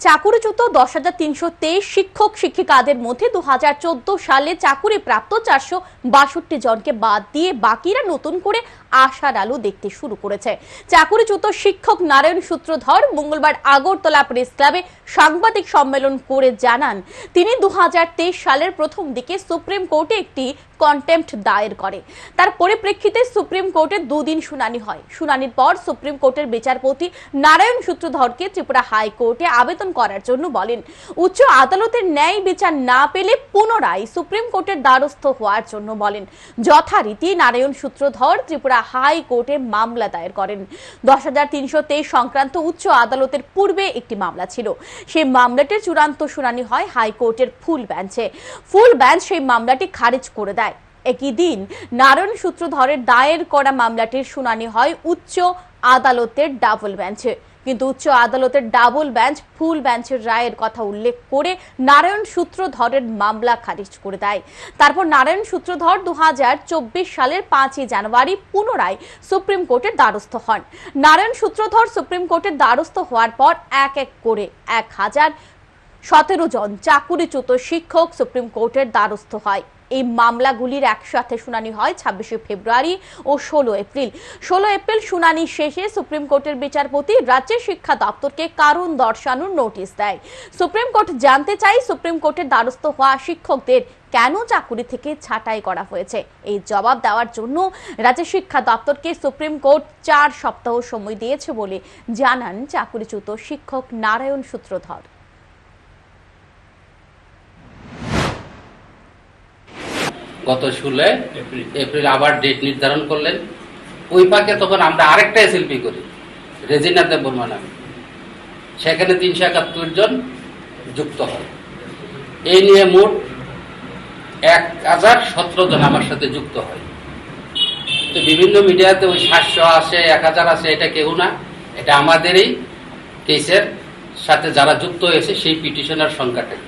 চাকুরিচ্যুত দশ হাজার তিনশো তেইশ শিক্ষক শিক্ষিকাদের মধ্যে দু হাজার চোদ্দ সালে চাকুরি প্রাপ্ত চারশো বাষট্টি জনকে বাদ দিয়ে বাকিরা নতুন করে আশার আলো দেখতে শুরু করেছে। চাকুরিচ্যুত শিক্ষক নারায়ণ সূত্রধর মঙ্গলবার আগরতলা প্রেস ক্লাবে সাংবাদিক সম্মেলন করে জানান, তিনি দু সালের প্রথম দিকে সুপ্রিম কোর্টে একটি কন্টেম্পট দায়ের করে। তার পরিপ্রেক্ষিতে সুপ্রিম কোর্টে দুদিন শুনানি হয়। শুনানির পর সুপ্রিম কোর্টের বিচারপতি নারায়ণ সূত্রধরকে ত্রিপুরা হাইকোর্টে আবেদন করার জন্য বলেন, উচ্চ আদালতের ন্যায় বিচার না পেলে পুনরায় সুপ্রিম কোর্টের দ্বারস্থ হওয়ার জন্য বলেন। যথারীতি নারায়ণ সূত্রধর ত্রিপুরা হাইকোর্টে মামলা দায়ের করেন। দশ সংক্রান্ত উচ্চ আদালতের পূর্বে একটি মামলা ছিল। সেই মামলাটির চূড়ান্ত শুনানি হয় হাইকোর্টের ফুল বেঞ্চে। ফুল বেঞ্চ সেই মামলাটি খারিজ করে দেয়। একই দিন নারায়ণ সূত্রধরের দায়ের করা মামলাটির শুনানি হয় উচ্চ আদালতের ডাবল বেঞ্চে। কিন্তু উচ্চ আদালতের ডাবল বেঞ্চ, ফুল বেঞ্চের রায়ের কথা উল্লেখ করে নারায়ণ সূত্রধরের মামলা খারিজ করে দেয়। তারপর নারায়ণ সূত্রধর দু হাজার চব্বিশ সালের পাঁচই জানুয়ারি পুনরায় সুপ্রিম কোর্টের দ্বারস্থ হন। নারায়ণ সূত্রধর সুপ্রিম কোর্টের দ্বারস্থ হওয়ার পর এক এক করে এক হাজার সতেরো জন চাকুরিচ্যুত শিক্ষক সুপ্রিম কোর্টের দ্বারস্থ হয়। এই মামলাগুলির একসাথে শুনানি হয় ছাব্বিশে ফেব্রুয়ারি ও ষোলো এপ্রিল। ষোলো এপ্রিল শুনানি শেষে সুপ্রিম কোর্টের বিচারপতি রাজ্যের শিক্ষা দপ্তরকে কারণ দর্শানোর নোটিশ দেয়। সুপ্রিম কোর্ট জানতে চাই সুপ্রিম কোর্টের দ্বারস্থ হওয়া শিক্ষকদের কেন চাকুরি থেকে ছাঁটাই করা হয়েছে? এই জবাব দেওয়ার জন্য রাজ্যের শিক্ষা দপ্তরকে সুপ্রিম কোর্ট চার সপ্তাহ সময় দিয়েছে বলে জানান চাকুরিচ্যুত শিক্ষক নারায়ণ সূত্রধর। গত ষোলো এপ্রিল আবার ডেট নির্ধারণ করলেন। ওই পাকে তখন আমরা আরেকটা এসএলপি করি, রেজিনা দেব বর্মা নামে সেখানে তিনশো একাত্তর জন যুক্ত হয়। এই নিয়ে মোট এক হাজার সতেরো জন আমার সাথে যুক্ত হয়। তো বিভিন্ন মিডিয়াতে ওই সাতশো আসে, এক হাজার আসে, এটা কেউ না। এটা আমাদেরই কেসের সাথে যারা যুক্ত হয়েছে, সেই পিটিশনের সংখ্যাটাই